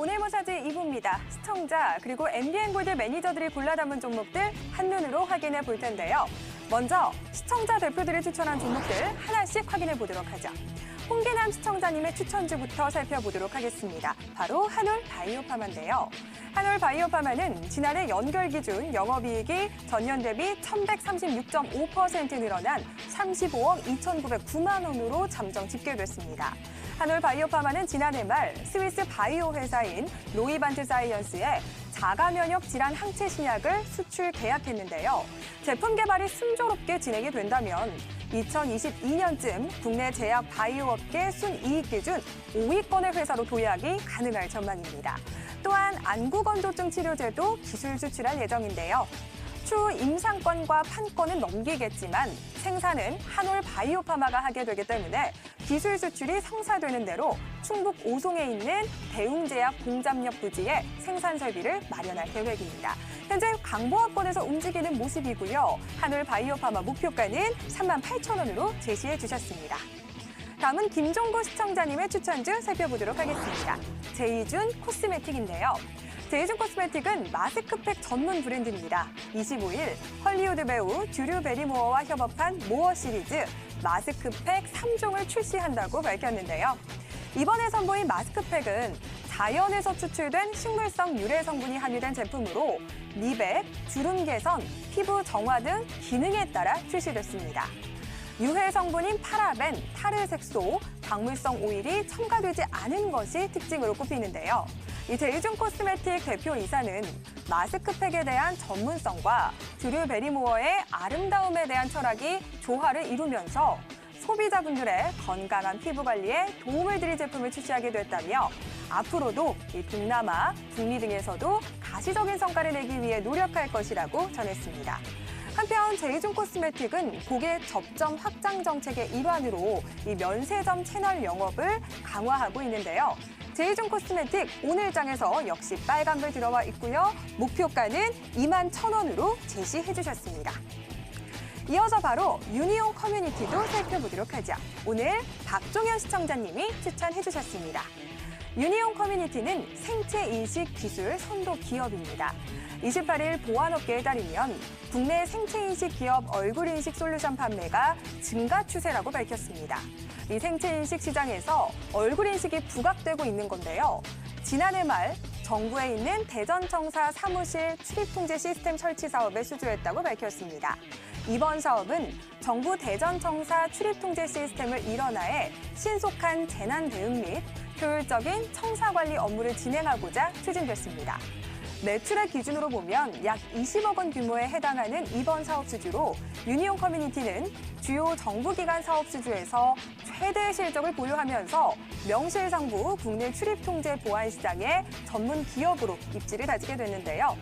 오늘 모사지 2부입니다. 시청자 그리고 MBN 골드 매니저들이 골라 담은 종목들 한눈으로 확인해 볼 텐데요. 먼저 시청자 대표들이 추천한 종목들 하나씩 확인해 보도록 하죠. 홍계남 시청자님의 추천주부터 살펴보도록 하겠습니다. 바로 한올 바이오파마인데요. 한올 바이오파마는 지난해 연결 기준 영업이익이 전년 대비 1136.5% 늘어난 35억 2,909만 원으로 잠정 집계됐습니다. 한올 바이오파마는 지난해 말 스위스 바이오 회사인 로이반트 사이언스에 자가 면역 질환 항체 신약을 수출 계약했는데요. 제품 개발이 순조롭게 진행이 된다면 2022년쯤 국내 제약 바이오 업계 순이익 기준 5위권의 회사로 도약이 가능할 전망입니다. 또한 안구건조증 치료제도 기술 수출할 예정인데요. 추후 임상권과 판권은 넘기겠지만 생산은 한올 바이오파마가 하게 되기 때문에 기술 수출이 성사되는 대로 충북 오송에 있는 대웅제약 공장역 부지에 생산 설비를 마련할 계획입니다. 현재 강보합권에서 움직이는 모습이고요. 한올 바이오파마 목표가는 3만 8천 원으로 제시해 주셨습니다. 다음은 김종구 시청자님의 추천주 살펴보도록 하겠습니다. 제이준 코스메틱인데요. 제이준 코스메틱은 마스크팩 전문 브랜드입니다. 25일 헐리우드 배우 듀류 베리모어와 협업한 모어 시리즈 마스크팩 3종을 출시한다고 밝혔는데요. 이번에 선보인 마스크팩은 자연에서 추출된 식물성 유래 성분이 함유된 제품으로 미백, 주름 개선, 피부 정화 등 기능에 따라 출시됐습니다. 유해 성분인 파라벤, 타르색소, 박물성 오일이 첨가되지 않은 것이 특징으로 꼽히는데요. 이 제이준 코스메틱 대표 이사는 마스크팩에 대한 전문성과 드류 베리모어의 아름다움에 대한 철학이 조화를 이루면서 소비자분들의 건강한 피부 관리에 도움을 드릴 제품을 출시하게 됐다며 앞으로도 이 동남아, 북미 등에서도 가시적인 성과를 내기 위해 노력할 것이라고 전했습니다. 한편 제이준 코스메틱은 고객 접점 확장 정책의 일환으로 이 면세점 채널 영업을 강화하고 있는데요. 제이준 코스메틱 오늘 장에서 역시 빨간불 들어와 있고요. 목표가는 2만 1,000원으로 제시해 주셨습니다. 이어서 바로 유니온 커뮤니티도 살펴보도록 하죠. 오늘 박종현 시청자님이 추천해 주셨습니다. 유니온 커뮤니티는 생체 인식 기술 선도 기업입니다. 28일 보안업계에 따르면 국내 생체 인식 기업 얼굴 인식 솔루션 판매가 증가 추세라고 밝혔습니다. 이 생체 인식 시장에서 얼굴 인식이 부각되고 있는 건데요. 지난해 말 정부에 있는 대전청사 사무실 출입 통제 시스템 설치 사업에 수주했다고 밝혔습니다. 이번 사업은 정부 대전청사 출입 통제 시스템을 일원화해 신속한 재난 대응 및 효율적인 청사 관리 업무를 진행하고자 추진됐습니다. 매출의 기준으로 보면 약 20억 원 규모에 해당하는 이번 사업 수주로 유니온 커뮤니티는 주요 정부기관 사업 수주에서 최대 실적을 보유하면서 명실상부 국내 출입 통제 보안 시장의 전문 기업으로 입지를 다지게 됐는데요.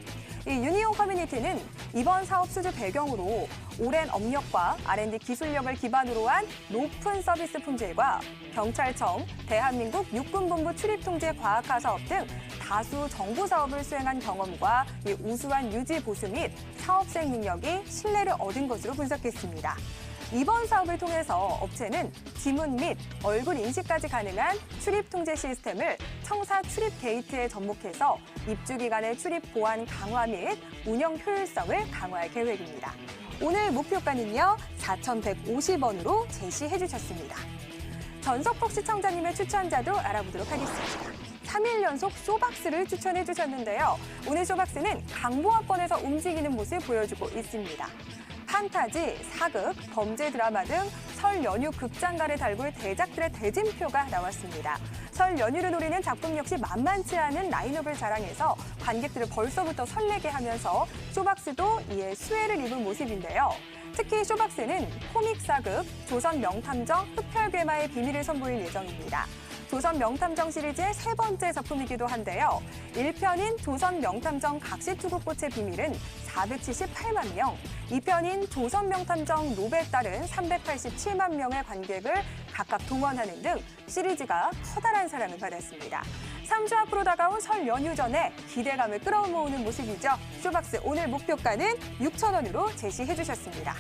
이 유니온 커뮤니티는 이번 사업 수주 배경으로 오랜 업력과 R&D 기술력을 기반으로 한 높은 서비스 품질과 경찰청, 대한민국 육군본부 출입통제 과학화 사업 등 다수 정부 사업을 수행한 경험과 이 우수한 유지 보수 및 사업 수행 능력이 신뢰를 얻은 것으로 분석했습니다. 이번 사업을 통해서 업체는 지문 및 얼굴 인식까지 가능한 출입 통제 시스템을 청사 출입 게이트에 접목해서 입주 기간의 출입 보안 강화 및 운영 효율성을 강화할 계획입니다. 오늘 목표가는요 4,150원으로 제시해 주셨습니다. 전석복 시청자님의 추천자도 알아보도록 하겠습니다. 3일 연속 소박스를 추천해 주셨는데요. 오늘 소박스는 강보합권에서 움직이는 모습 보여주고 있습니다. 판타지, 사극, 범죄 드라마 등 설 연휴 극장가를 달굴 대작들의 대진표가 나왔습니다. 설 연휴를 노리는 작품 역시 만만치 않은 라인업을 자랑해서 관객들을 벌써부터 설레게 하면서 쇼박스도 이에 수혜를 입은 모습인데요. 특히 쇼박스는 코믹 사극, 조선 명탐정 흡혈괴마의 비밀을 선보일 예정입니다. 조선 명탐정 시리즈의 세 번째 작품이기도 한데요. 1편인 조선 명탐정 각시투구꽃의 비밀은 478만 명, 2편인 조선 명탐정 따른 387만 명의 관객을 각각 동원하는 등 시리즈가 커다란 사랑을 받았습니다. 3주 앞으로 다가온 설 연휴 전에 기대감을 끌어모으는 모습이죠. 쇼박스 오늘 목표가는 6,000원으로 제시해 주셨습니다.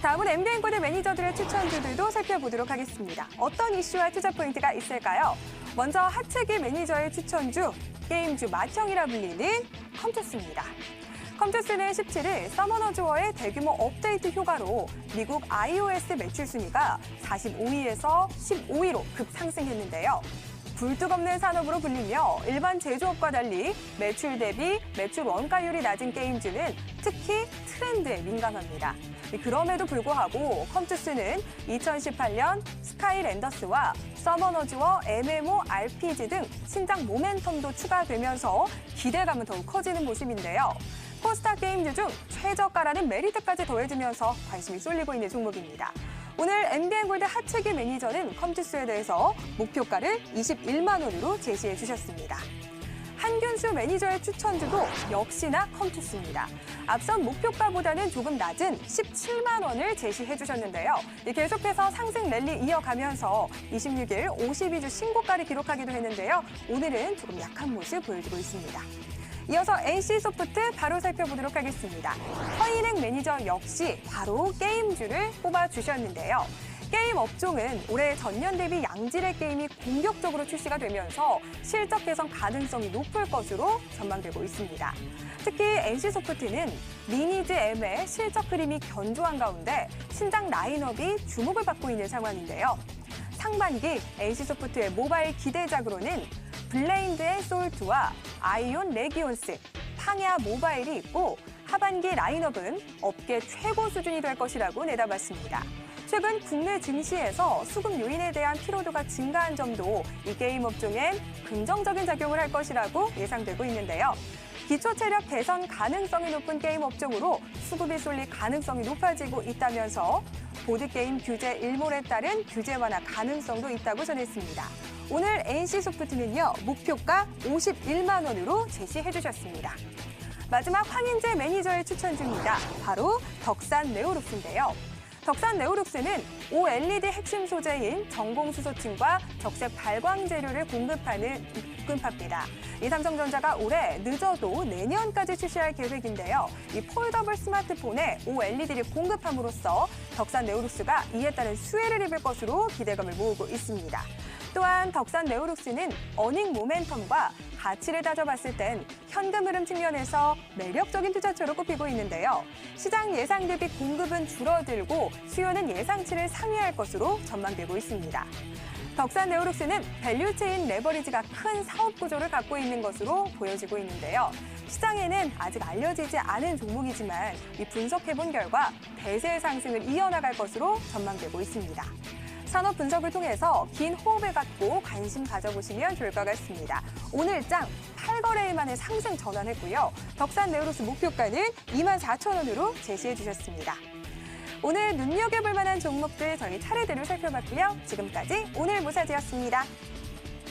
다음은 MBN 골드 매니저들의 추천주들도 살펴보도록 하겠습니다. 어떤 이슈와 투자 포인트가 있을까요? 먼저 하체기 매니저의 추천주, 게임주 맏형이라 불리는 컴투스입니다. 컴투스는 17일 서머너즈워의 대규모 업데이트 효과로 미국 iOS 매출 순위가 45위에서 15위로 급상승했는데요. 굴뚝없는 산업으로 불리며 일반 제조업과 달리 매출 대비 매출 원가율이 낮은 게임주는 특히 트렌드에 민감합니다. 그럼에도 불구하고 컴투스는 2018년 스카이랜더스와 서머너즈와 MMO, RPG 등 신작 모멘텀도 추가되면서 기대감은 더욱 커지는 모습인데요. 코스타 게임즈 중 최저가라는 메리트까지 더해지면서 관심이 쏠리고 있는 종목입니다. 오늘 MBN 골드 하체기 매니저는 컴투스에 대해서 목표가를 21만 원으로 제시해 주셨습니다. 한균수 매니저의 추천주도 역시나 컴투스입니다. 앞선 목표가보다는 조금 낮은 17만 원을 제시해 주셨는데요. 계속해서 상승 랠리 이어가면서 26일 52주 신고가를 기록하기도 했는데요. 오늘은 조금 약한 모습 보여주고 있습니다. 이어서 NC소프트 바로 살펴보도록 하겠습니다. 허인행 매니저 역시 바로 게임주를 뽑아주셨는데요. 게임 업종은 올해 전년 대비 양질의 게임이 공격적으로 출시가 되면서 실적 개선 가능성이 높을 것으로 전망되고 있습니다. 특히 NC소프트는 리니지 M의 실적 흐름이 견조한 가운데 신작 라인업이 주목을 받고 있는 상황인데요. 상반기 NC소프트의 모바일 기대작으로는 블레인드의 솔트와 아이온 레기온스, 팡야 모바일이 있고 하반기 라인업은 업계 최고 수준이 될 것이라고 내다봤습니다. 최근 국내 증시에서 수급 요인에 대한 피로도가 증가한 점도 이 게임 업종엔 긍정적인 작용을 할 것이라고 예상되고 있는데요. 기초 체력 개선 가능성이 높은 게임 업종으로 수급이 쏠릴 가능성이 높아지고 있다면서 보드게임 규제 일몰에 따른 규제 완화 가능성도 있다고 전했습니다. 오늘 NC소프트는요, 목표가 51만 원으로 제시해 주셨습니다. 마지막 황인재 매니저의 추천 중입니다. 바로 덕산 네오룩스인데요. 덕산 네오룩스는 OLED 핵심 소재인 전공수소층과 적색 발광 재료를 공급하는 입금합니다. 이 삼성전자가 올해 늦어도 내년까지 출시할 계획인데요. 이 폴더블 스마트폰에 OLED를 공급함으로써 덕산 네오룩스가 이에 따른 수혜를 입을 것으로 기대감을 모으고 있습니다. 또한 덕산 네오룩스는 어닝 모멘텀과 가치를 따져봤을 땐 현금 흐름 측면에서 매력적인 투자처로 꼽히고 있는데요. 시장 예상 대비 공급은 줄어들고 수요는 예상치를 상회할 것으로 전망되고 있습니다. 덕산 네오룩스는 밸류체인 레버리지가 큰 사업 구조를 갖고 있는 것으로 보여지고 있는데요. 시장에는 아직 알려지지 않은 종목이지만 이 분석해본 결과 대세 상승을 이어나갈 것으로 전망되고 있습니다. 산업 분석을 통해서 긴 호흡을 갖고 관심 가져보시면 좋을 것 같습니다. 오늘 장 8거래일 만에 상승 전환했고요. 덕산 네오룩스 목표가는 2만 4천 원으로 제시해 주셨습니다. 오늘 눈여겨볼 만한 종목들 저희 차례대로 살펴봤고요. 지금까지 오늘 모사지였습니다.